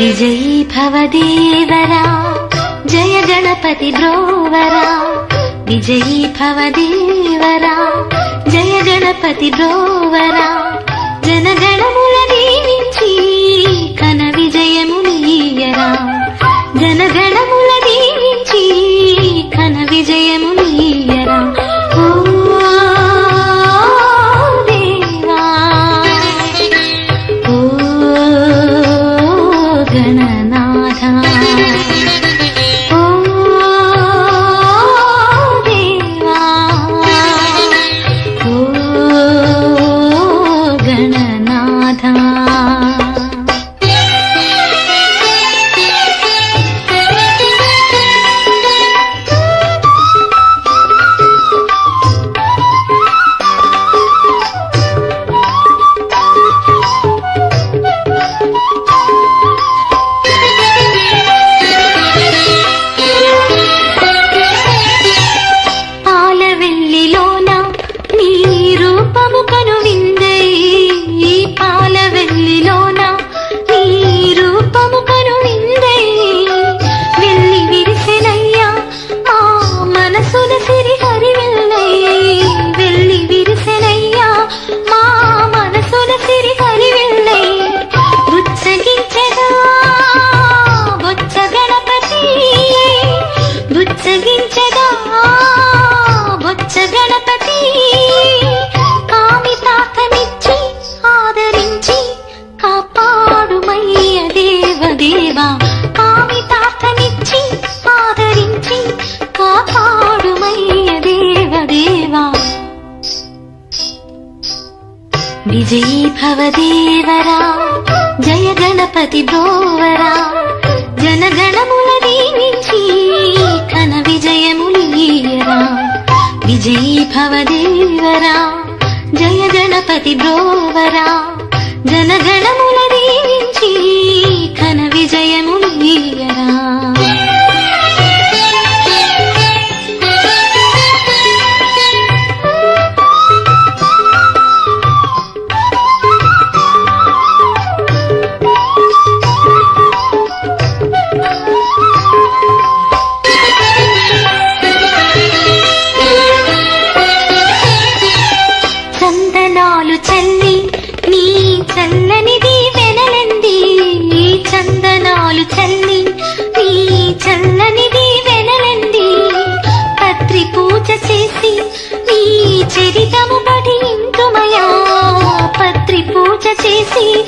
విజయీ భవదేవరా జయ గణపతి బ్రోవరా విజయీ భవదేవరా జయ గణపతి బ్రోవరా జనగణము విజయీ భవదేవరా జయ గణపతి భోవరా జనగణముల దీవించి కన విజయములీయరా విజయీ భవదేవరా జయ గణపతి భోవరా జనగణముల దీవించి కన విజయములీయరా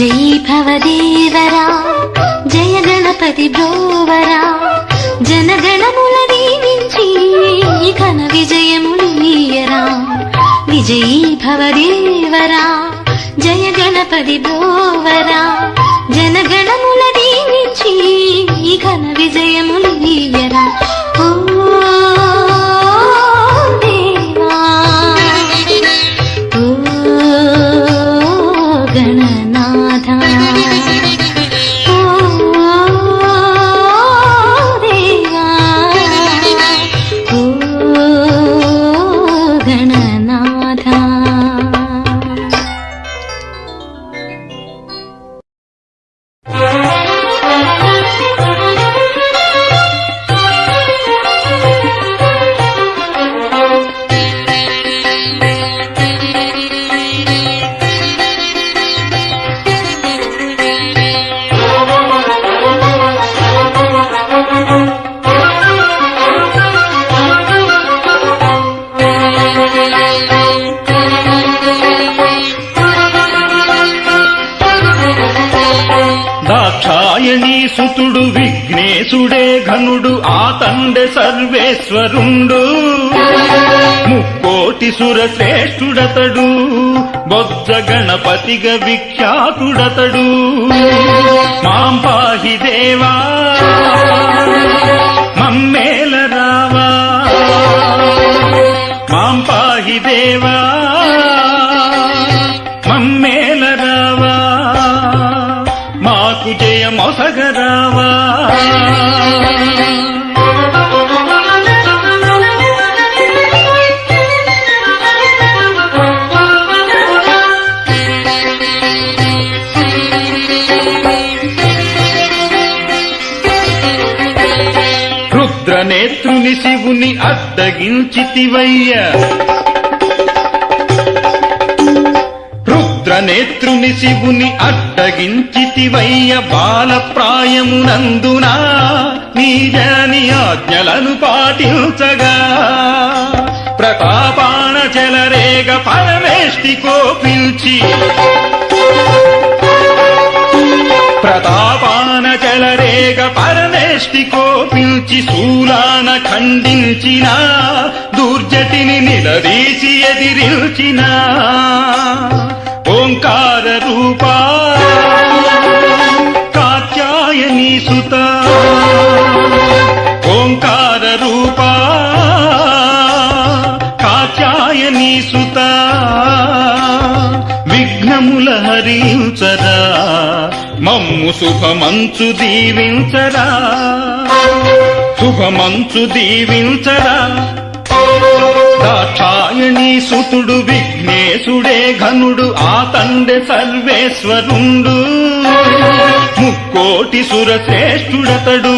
జై భవదేవరా జయ గణపతి బ్రోవరా జనగణముల దీవించి ఘన విజయములీయరా విజయీ భవదేవరా జయ గణపతి బ్రోవరా జనగణము సుతుడు విఘ్నేశుడే ఘనుడు ఆ తండ్రి సర్వేశ్వరుండు. ముక్కోటి సుర శ్రేష్ఠుడతడు బొజ్జ గణపతిగా విఖ్యాతుడతడు. మాం పాహి దేవా మమ్మేల రావా మాం పాహి దేవా. రుద్రనేత్రుని శివుని అడ్డగించితివయ్య. రుద్రనేత్రుని శివుని అడ్డగించితివయ్య బాలప్రాయమునందున నీజని ఆజ్ఞలను పాటించగా. ప్రతాపాన చెలరేగ పరమేష్టి కోపించి. ప్రతాపాన చెలరేగ పర పరమేష్టి కోపించి శూలాన ఖండించిన దుర్జటిని నిలదీసి ఎదిరించిన. ఓంకార రూపా కాత్యాయని సుత ఓంకార రూపా కాత్యాయని సుత విఘ్నముల హరించ మమ్ము శుభమంచు దీవించరా. శుభమంచు దీవించరా. దాక్షాయణీ సుతుడు విఘ్నేశుడే ఘనుడు ఆ తండ్రి సర్వేశ్వరుండు. ముక్కోటి సురశ్రేష్ఠుడతడు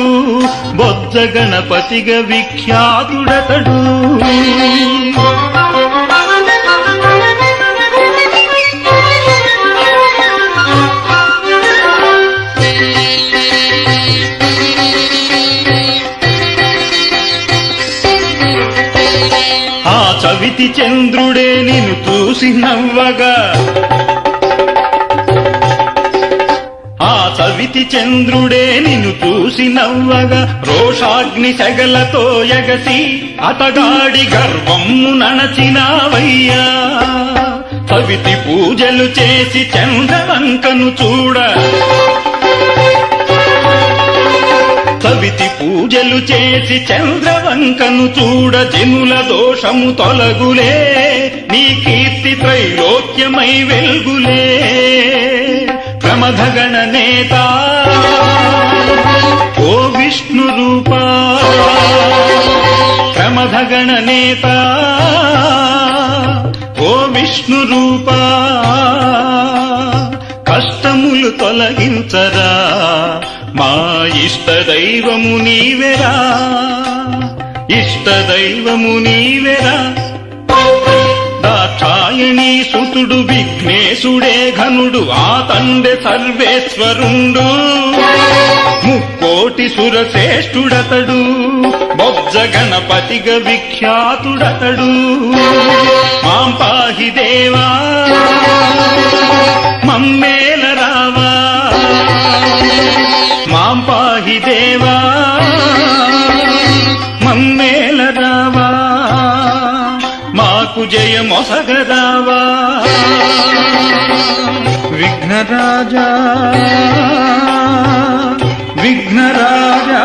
బొజ్జ గణపతిగా విఖ్యాతుడతడు. చవితి చంద్రుడే నిన్ను చూసి నవ్వగా ఆ సవితి చంద్రుడే నిన్ను చూసి నవ్వగా రోషాగ్ని సెగలతో ఎగసి అతగాడి గర్వము నణచినావయ్యా. సవితి పూజలు చేసి చంద్రవంకను చూడ. పూజలు చేసి చంద్రవంకను చూడ జనుల దోషము తొలగులే నీ కీర్తి త్రైలోక్యమై వెల్గులే. ప్రమధగణ నేత ఓ విష్ణు రూపా. ప్రమధగణ నేత ఓ విష్ణు రూపా. కష్టములు తొలగించరా ఇష్ట దైవము నీవెరా? ఇష్ట దైవము నీవెరా? దాక్షాయణి సుతుడు విఘ్నేశుడే ఘనుడు ఆ తండ్రి సర్వేశ్వరుండు. ముక్కోటి సురశ్రేష్ఠుడతడు బొజ్జ గణపతిగ విఖ్యాతుడతడు. మాం పాహి దేవా మమ్మేల రావా? మొసగదావా. విఘ్నరాజా విఘ్నరాజా.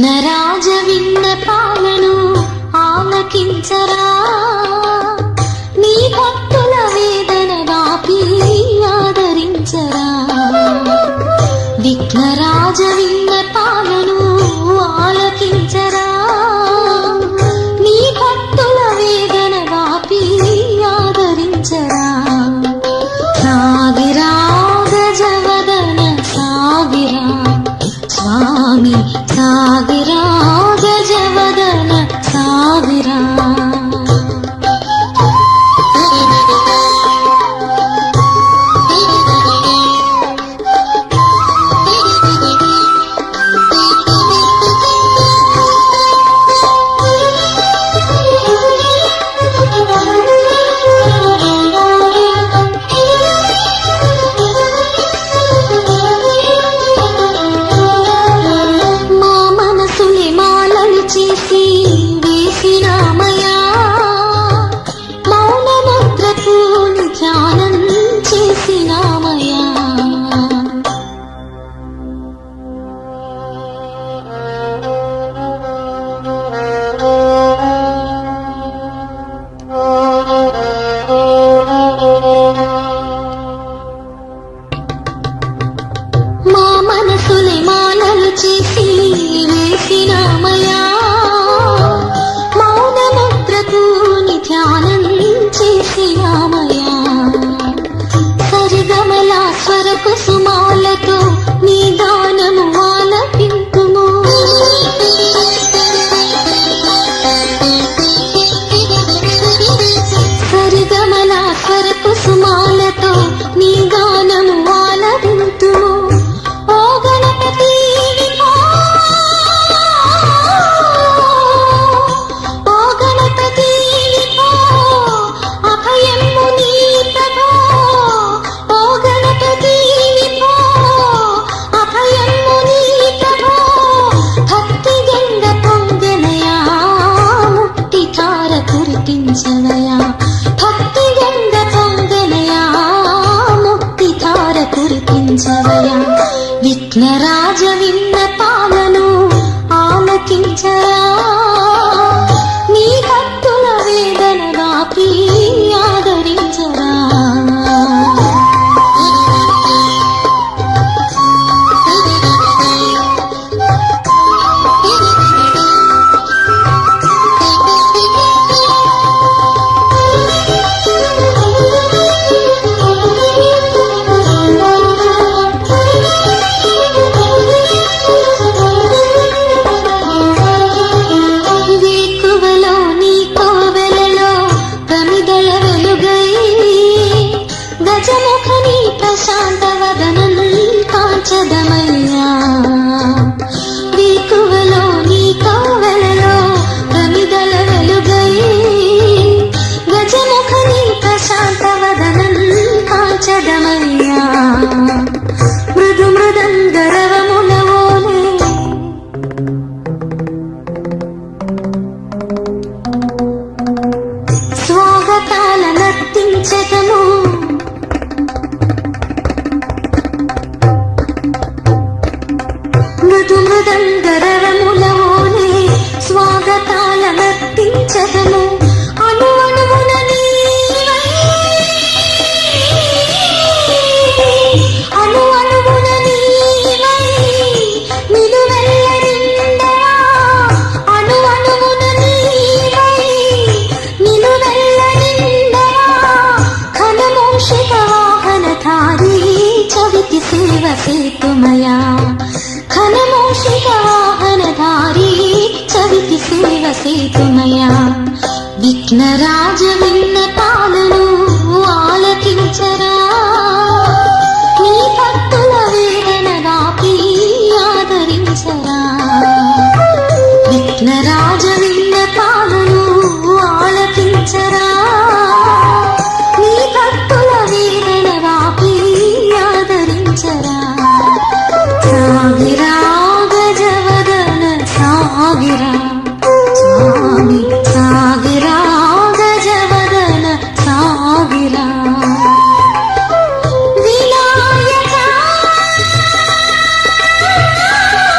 నరాజ విన్న పాలను ఆలకించరా? सेतुमया विघ्नराजविन्दलन